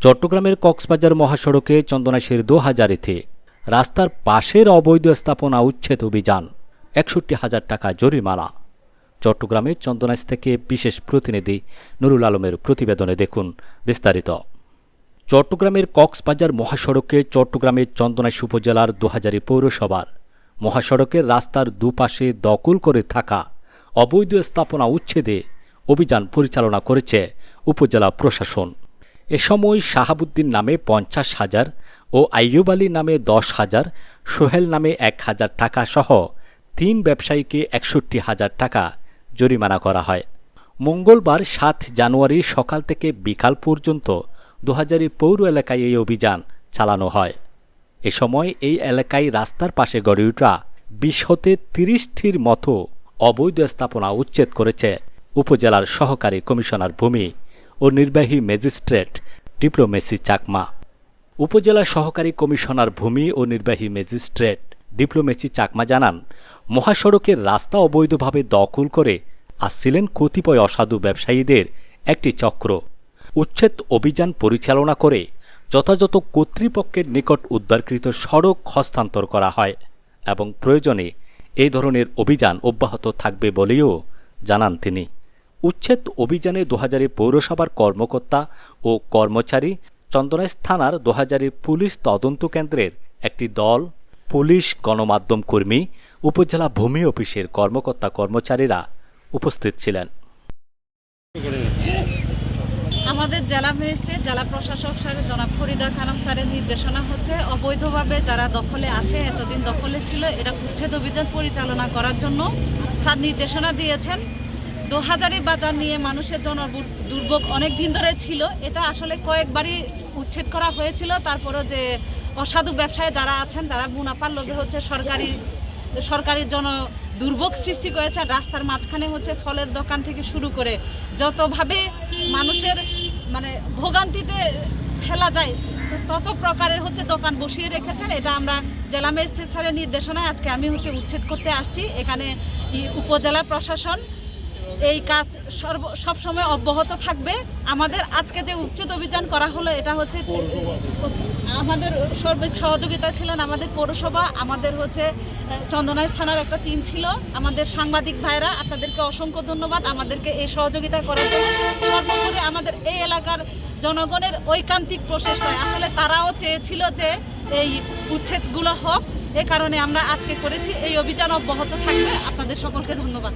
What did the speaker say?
চট্টগ্রামের কক্সবাজার মহাসড়কে চন্দনাশির দো হাজারিতে রাস্তার পাশের অবৈধ স্থাপনা উচ্ছেদ অভিযান, একষট্টি হাজার টাকা জরিমানা। চট্টগ্রামের চন্দনাশ থেকে বিশেষ প্রতিনিধি নুরুল আলমের প্রতিবেদনে দেখুন বিস্তারিত। চট্টগ্রামের কক্সবাজার মহাসড়কে চট্টগ্রামের চন্দনাশ উপজেলার দুহাজারি পৌরসভার মহাসড়কের রাস্তার দুপাশে দখল করে থাকা অবৈধ স্থাপনা উচ্ছেদে অভিযান পরিচালনা করেছে উপজেলা প্রশাসন। এ সময় শাহাবুদ্দিন নামে পঞ্চাশ হাজার ও আইয়ুব আলী নামে দশ হাজার, সোহেল নামে এক হাজার টাকা সহ তিন ব্যবসায়ীকে একষট্টি হাজার টাকা জরিমানা করা হয়। মঙ্গলবার সাত জানুয়ারি সকাল থেকে বিকাল পর্যন্ত দুহাজারি পৌর এলাকায় এই অভিযান চালানো হয়। এ সময় এই এলাকায় রাস্তার পাশে গড়ে ওঠা বিশ হতে তিরিশটির মতো অবৈধ স্থাপনা উচ্ছেদ করেছে উপজেলার সহকারী কমিশনার ভূমি ও নির্বাহী ম্যাজিস্ট্রেট ডিপ্লোমেসি চাকমা। উপজেলা সহকারী কমিশনার ভূমি ও নির্বাহী ম্যাজিস্ট্রেট ডিপ্লোমেসি চাকমা জানান, মহাসড়কের রাস্তা অবৈধভাবে দখল করে আসছিলেন কতিপয় অসাধু ব্যবসায়ীদের একটি চক্র। উচ্ছেদ অভিযান পরিচালনা করে যথাযথ কর্তৃপক্ষের নিকট উদ্ধারকৃত সড়ক হস্তান্তর করা হয় এবং প্রয়োজনে এই ধরনের অভিযান অব্যাহত থাকবে বলেও জানান তিনি। উচ্ছেদ অভিযানে দোহাজারি পৌরসভার কর্মকর্তা ও কর্মচারী, চন্দনাইশ থানার দোহাজারি পুলিশ তদন্ত কেন্দ্রের একটি দল, পুলিশ গণমাধ্যম কর্মী, উপজেলা ভূমি অফিসের কর্মকর্তা কর্মচারীরা উপস্থিত ছিলেন। আমাদের জেলা ম্যাজিস্ট্রেট জেলা প্রশাসক স্যার জনাব ফরিদা খানম স্যারের নির্দেশনা হচ্ছে, অবৈধভাবে যারা দখলে আছে, এতদিন দখলে ছিল এটা উচ্ছেদ অভিযান পরিচালনা করার জন্য স্যার নির্দেশনা দিয়েছেন। দোহাজারি বাজার নিয়ে মানুষের জন দুর্ভোগ অনেক দিন ধরে ছিল। এটা আসলে কয়েকবারই উচ্ছেদ করা হয়েছিল। তারপরে যে অসাধু ব্যবসায়ী যারা আছেন, যারা মুনাফার লোভে হচ্ছে সরকারি সরকারি জন দুর্ভোগ সৃষ্টি করেছে রাস্তার মাঝখানে হচ্ছে ফলের দোকান থেকে শুরু করে যতভাবে মানুষের মানে ভোগান্তিতে ফেলা যায়, তত প্রকারের হচ্ছে দোকান বসিয়ে রেখেছেন। এটা আমরা জেলা ম্যাজিস্ট্রেট স্যারের নির্দেশনায় আজকে আমি হচ্ছে উচ্ছেদ করতে আসছি। এখানে উপজেলা প্রশাসন এই কাজ সর্ব সবসময় অব্যাহত থাকবে। আমাদের আজকে যে উচ্ছেদ অভিযান করা হলো এটা হচ্ছে আমাদের সার্বিক সহযোগিতা ছিলেন আমাদের পৌরসভা আমাদের হচ্ছে আহ, চন্দনাইশ থানার একটা টিম ছিল। আমাদের সাংবাদিক ভাইরা আপনাদেরকে অসংখ্য ধন্যবাদ। আমাদেরকে এই সহযোগিতা করার জন্য। সর্বোপরি আমাদের এই এলাকার জনগণের ঐকান্তিক প্রচেষ্টায়। আসলে তারাও চেয়েছিল যে এই উচ্ছেদগুলো হোক। এ কারণে আমরা আজকে করেছি। এই অভিযান অব্যাহত থাকবে। আপনাদের সকলকে ধন্যবাদ।